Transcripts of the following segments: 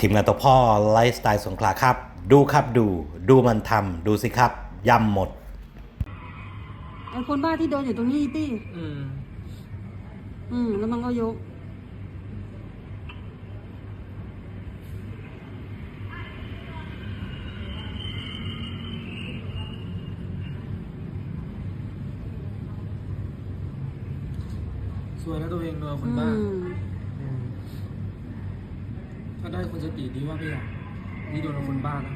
ทีมงานตัวพ่อไลฟ์สไตล์สงขลาครับ ดูครับดู ดูมันทำดูสิครับยำหมดไอ้คนบ้าที่เดินอยู่ตรงนี้ตี้อืม อืม แล้วมันก็ยก สวยแล้วตัวเองเนอะคอืนบ้ามอืมถ้า ได้คนสติดีว่าพี่อะนี่โดนคนบ้านะ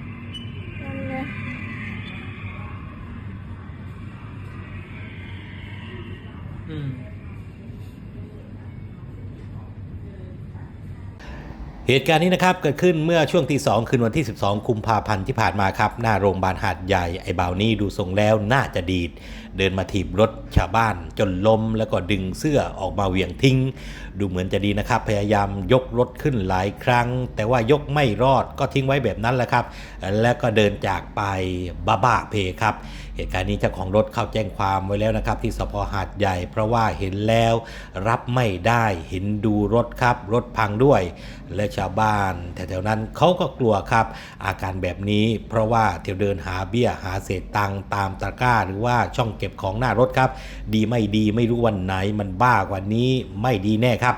อืม เหตุการณ์นี้นะครับเกิดขึ้นเมื่อช่วงที่2คืนวันที่ 12 กุมภาพันธ์ที่ผ่านมาครับ หน้าโรงพยาบาลหาดใหญ่ไอ้บ่าวนี้ดูทรงแล้วน่าจะดีด เดินมาถีบรถชาวบ้านจนล้มแล้วก็ดึงเสื้อออกมาเหวี่ยงทิ้ง ดูเหมือนจะดีนะครับ พยายามยกรถขึ้นหลายครั้ง แต่ว่ายกไม่รอดก็ทิ้งไว้แบบนั้นแหละครับ แล้วก็เดินจากไปบ้าบ้าเพครับเหตุการณ์นี้เจ้าของรถเข้าแจ้งความไว้แล้วนะครับ ที่สพหาดใหญ่ เพราะว่าเห็นแล้วรับไม่ได้เห็นดูรถครับรถพังด้วยและชาวบ้านแถวๆนั้นเขาก็กลัวครับ อาการแบบนี้ เพราะว่าเที่ยวเดินหาเบี้ยหาเศษตังตามตะกร้า หรือว่าช่องเก็บของหน้ารถครับ ดีไม่ดีไม่รู้วันไหนมันบ้ากว่านี้ไม่ดีแน่ครับ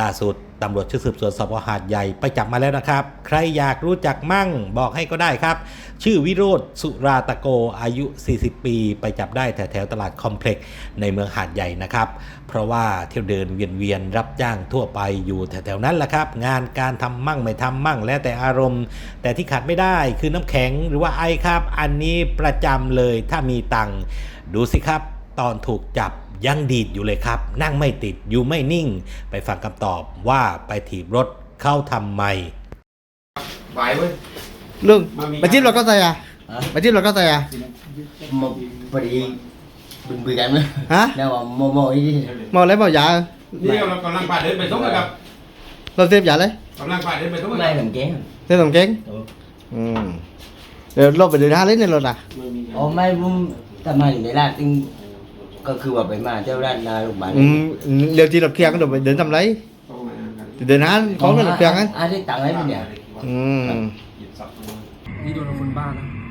ล่าสุด ตำรวจชุดสืบสวนสพหาดใหญ่ไปจับมาแล้วนะครับ ใครอยากรู้จักมั่งบอกให้ก็ได้ครับ ชื่อวิโรธสุราตะโกอายุ 40 ปี ไปจับได้แถวแถวตลาดคอมเพล็กซ์ในเมืองหาดใหญ่นะครับ เพราะว่าเที่ยวเดินเวียนเวียนรับจ้างทั่วไปอยู่แถวๆนั้นแหละครับ งานการทำมั่งไม่ทำมั่งแล้วแต่อารมณ์ แต่ที่ขาดไม่ได้คือน้ำแข็งหรือว่าไอครับ อันนี้ประจำเลยถ้ามีตังค์ดูสิครับ ตอนถูกจับยังดีดอยู่เลยครับ นั่งไม่ติดอยู่ไม่นิ่ง ไปฟังคำตอบว่าไปถีบรถเข้าทำไมไหวเว้ยลุงมันมีมาจิ้มเราก็ใส่อะ Hả? มาจิ้มเราก็ใส่อะ mà phải đi bình bình cảnh nữa ฮะ nào mà mò mò đi เมาแล้วเมายานี่เรากำลังป่าเดินไปส่งนะครับเราเสพยาเลยกำลังป่าเดินไปส่ง hôm นะค nay รับ làm chén เสพสมเก่ง ừ. อืมเดี๋ยวเราไปเดินหาเล่นในรถอะ hôm nay cũng tầm hành để là tinh có คือว่าไปมาเจ้าด้านนาลูกบ้านอืมเดี๋ยวที่เราเคลียร์กันเดี๋ยวไปเดินทำไรเดินหาของในรถเคลียร์กัน ai thấy tặng ấy nè อืมนี่โดนคนบ้านะ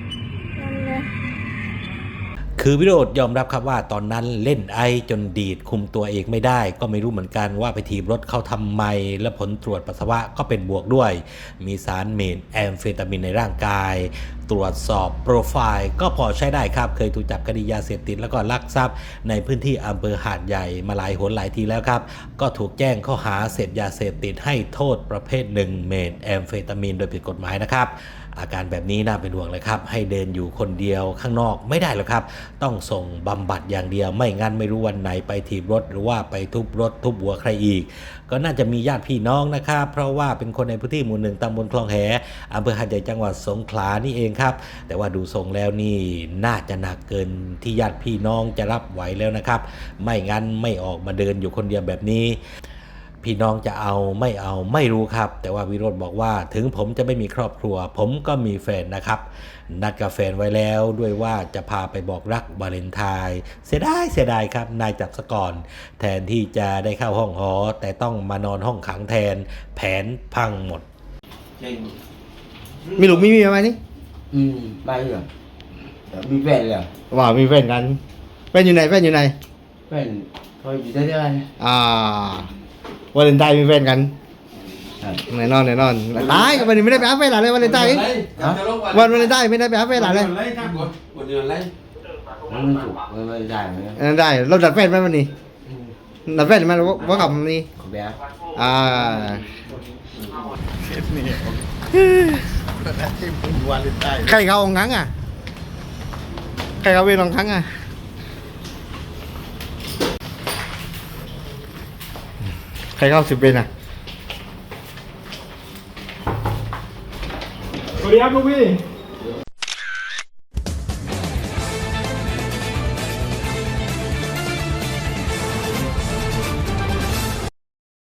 คือวิโรธยอมรับครับว่าตอนนั้นเล่นไอจนดีดคุมตัวเองไม่ได้ ก็ไม่รู้เหมือนกันว่าไปถีบรถเขาทำไม และผลตรวจปัสสาวะก็เป็นบวกด้วย มีสารเมทแอมเฟตามินในร่างกาย ตรวจสอบโปรไฟล์ ก็พอใช้ได้ครับ เคยถูกจับคดียาเสพติดแล้วก็ลักทรัพย์ ในพื้นที่อำเภอหาดใหญ่มาหลายหนหลายทีแล้วครับ ก็ถูกแจ้งข้อหาเสพยาเสพติดให้โทษประเภทหนึ่งเมทแอมเฟตามินโดยผิดกฎหมายนะครับ อาการแบบนี้น่าเป็นห่วงเลยครับ ให้เดินอยู่คนเดียวข้างนอกไม่ได้หรอกครับ ต้องส่งบำบัดอย่างเดียว ไม่งั้นไม่รู้วันไหนไปถีบรถ หรือว่าไปทุบรถ ทุบหัวใครอีก ก็น่าจะมีญาติพี่น้องนะครับ เพราะว่าเป็นคนในพื้นที่หมู่หนึ่งตำบลคลองแหอำเภอหาดใหญ่จังหวัดสงขลานี่เองครับ แต่ว่าดูทรงแล้วนี่น่าจะหนักเกินที่ญาติพี่น้องจะรับไหวแล้วนะครับ ไม่งั้นไม่ออกมาเดินอยู่คนเดียวแบบนี้ พี่น้องจะเอาไม่เอาไม่รู้ครับ แต่ว่าวิโรธบอกว่าถึงผมจะไม่มีครอบครัว ผมก็มีแฟนนะครับ นัดกับแฟนไว้แล้วด้วยว่าจะพาไปบอกรักวาเลนไทน์เสียดายเสียดายครับ นายจับสก่อนแทนที่จะได้เข้าห้องหอ แต่ต้องมานอนห้องขังแทน แผนพังหมดมีลูกมีเมียไหมนี่ ừ bao giờ bị về rồi ว่ามีแฟนกันแฟนอยู่ไหนแฟนอยู่ไหน về thôi gì tới đây อ่า วาเลนไทน์มีแฟนกัน à. แน่นอนแน่นอนตายก็วันนี้ไม่ได้ไปหาแฟนหลานเลยวาเลนไทน์วันวาเลนไทน์ไม่ได้ไปหาแฟนหลานเลยไล่ครับกดกดเดือนไล่ nó chụp nó dài nữa อันนั้นได้เราดัดแฟนไหมวันนี้ดัดแฟนไหมว่าว่ากับนี่ con bé อ่าใครเขาองครั้งอะใครเขาเป็นองครั้งอะ ครเข้าสิบเป็นอะ สวัสดีครับลูกพี่